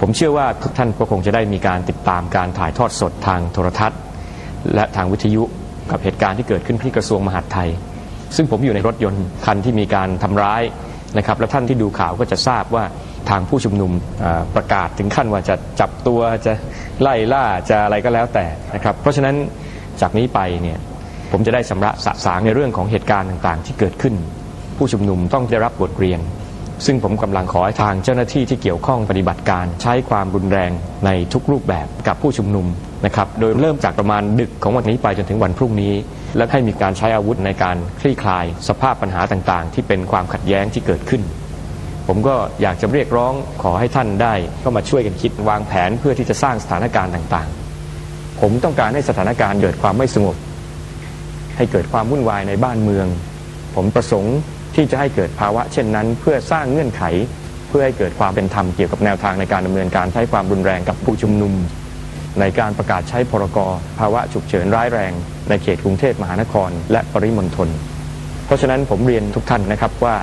ผมเชื่อว่าทุกท่านก็คงจะได้มีการติดตามการถ่ายทอดสดทางโทรทัศน์ และทางวิทยุกับเหตุการณ์ที่เกิดขึ้นที่กระทรวงมหาดไทย ซึ่งผมอยู่ในรถยนต์คันที่มีการทำร้ายนะครับและท่านที่ดูข่าวก็จะทราบว่าทางผู้ชุมนุมประกาศถึงขั้นว่าจะจับตัวจะไล่ล่าจะอะไรก็แล้วแต่นะครับ เพราะฉะนั้นจากนี้ไปเนี่ยผมจะได้สำระสะสางในเรื่องของเหตุการณ์ต่างๆ ที่เกิดขึ้น ผู้ชุมนุมต้องได้รับบทเรียน ซึ่งผมกำลังขอให้ทางเจ้าหน้าที่ที่เกี่ยวข้องปฏิบัติการ ใช้ความรุนแรงในทุกรูปแบบกับผู้ชุมนุมนะครับโดยเริ่มจากประมาณดึกของวันนี้ไปจนถึงวันพรุ่งนี้ และให้มีการใช้อาวุธในการคลี่คลาย สภาพปัญหาต่างๆ ที่เป็นความขัดแย้งที่เกิดขึ้น ผมก็อยากจะเรียกร้องขอให้ท่านได้ก็มาช่วยกันคิดวางแผนเพื่อที่จะสร้างสถานการณ์ต่างๆ ผมต้องการให้สถานการณ์เกิดความไม่สงบให้เกิดความวุ่นวายในบ้านเมือง ผมประสงค์ ที่จะให้เกิดภาวะเช่นนั้น เพื่อสร้างเงื่อนไข เพื่อให้เกิดความเป็นธรรมเกี่ยวกับแนวทางในการดำเนินการใช้ความรุนแรงกับผู้ชุมนุม ในการประกาศใช้พรกรภาวะฉุกเฉินร้ายแรง ในเขตกรุงเทพมหานคร และปริมณฑลเพราะฉะนั้นผมเรียนทุกท่านนะครับว่า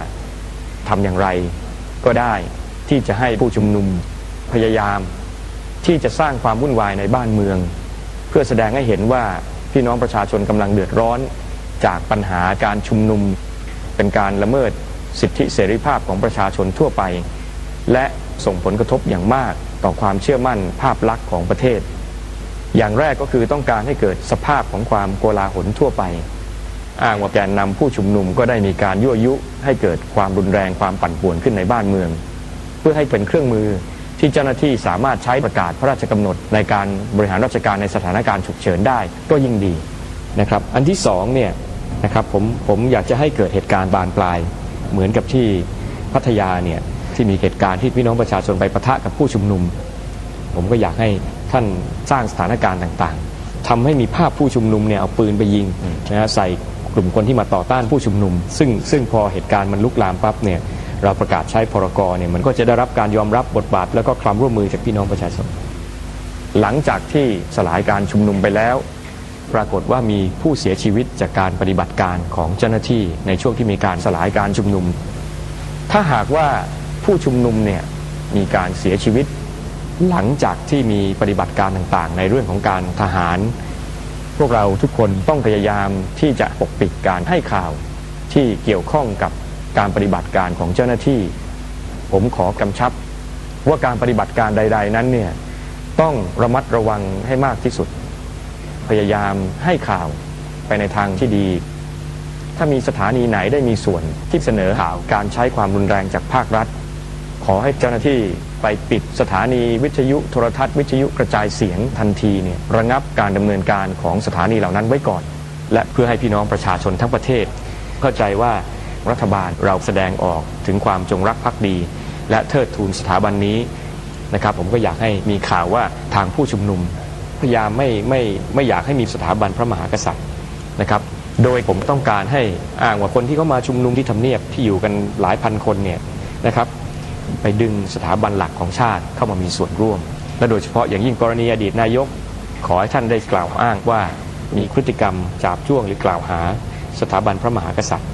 ทำอย่างไรก็ได้ที่จะให้ผู้ชุมนุมพยายาม ที่จะสร้างความวุ่นวายในบ้านเมือง เพื่อแสดงให้เห็นว่าพี่น้องประชาชนกำลังเดือดร้อน จากปัญหาการชุมนุม เป็นการละเมิดสิทธิเสรีภาพของประชาชนทั่วไป และส่งผลกระทบอย่างมากต่อความเชื่อมั่นภาพลักษณ์ของประเทศ อย่างแรกก็คือต้องการให้เกิดสภาพของความโกลาหลทั่วไป อ้างว่าแกนนำผู้ชุมนุมก็ได้มีการยั่วยุให้เกิดความรุนแรงความปั่นป่วนขึ้นในบ้านเมือง เพื่อให้เป็นเครื่องมือที่เจ้าหน้าที่สามารถใช้ประกาศพระราชกำหนดในการบริหารราชการในสถานการณ์ฉุกเฉินได้ก็ยิ่งดีนะครับ อันที่สองเนี่ย นะครับผมผมอยากจะให้เกิดเหตุการณ์บานปลาย เหมือนกับที่พัทยาเนี่ยที่มีเหตุการณ์ที่พี่น้องประชาชนไปปะทะกับผู้ชุมนุม ผมก็อยากให้ท่านสร้างสถานการณ์ต่างๆทำให้มีภาพผู้ชุมนุมเนี่ยเอาปืนไปยิงนะฮะใส่กลุ่มคนที่มาต่อต้านผู้ชุมนุม ซึ่งซึ่งพอเหตุการณ์มันลุกลามปั๊บเนี่ยเราประกาศใช้พรกรเนี่ยมันก็จะได้รับการยอมรับบทบาท แล้วก็ความร่วมมือจากพี่น้องประชาชน หลังจากที่สลายการชุมนุมไปแล้ว ปรากฏว่ามีผู้เสียชีวิตจากการปฏิบัติการของเจ้าหน้าที่ในช่วงที่มีการสลายการชุมนุม ถ้าหากว่าผู้ชุมนุมเนี่ยมีการเสียชีวิต หลังจากที่มีปฏิบัติการต่างๆ ในเรื่องของการทหาร พวกเราทุกคนต้องพยายามที่จะปกปิดการให้ข่าวที่เกี่ยวข้องกับการปฏิบัติการของเจ้าหน้าที่ ผมขอกำชับว่าการปฏิบัติการใด ๆ นั้นเนี่ยต้องระมัดระวังให้มากที่สุด พยายามให้ข่าวไปในทางที่ดี ถ้ามีสถานีไหนได้มีส่วนที่เสนอข่าวการใช้ความรุนแรงจากภาครัฐ ขอให้เจ้าหน้าที่ไปปิดสถานีวิทยุโทรทัศน์วิทยุกระจายเสียงทันทีเนี่ยระงับการดำเนินการของสถานีเหล่านั้นไว้ก่อน และเพื่อให้พี่น้องประชาชนทั้งประเทศ เข้าใจว่ารัฐบาลเราแสดงออกถึงความจงรักภักดี และเทิดทูนสถาบันนี้นะครับผมก็อยากให้มีข่าวว่าทางผู้ชุมนุม พยายามไม่ไม่ไม่อยากให้มีสถาบันพระมหากษัตริย์นะครับ โดยผมต้องการให้อ้างว่าคนที่เข้ามาชุมนุมที่ทำเนียบที่อยู่กันหลายพันคนเนี่ยนะครับไปดึงสถาบันหลักของชาติเข้ามามีส่วนร่วม และโดยเฉพาะอย่างยิ่งกรณีอดีตนายก ขอให้ท่านได้กล่าวอ้างว่ามีพฤติกรรมจาบจ้วงหรือกล่าวหาสถาบันพระมหากษัตริย์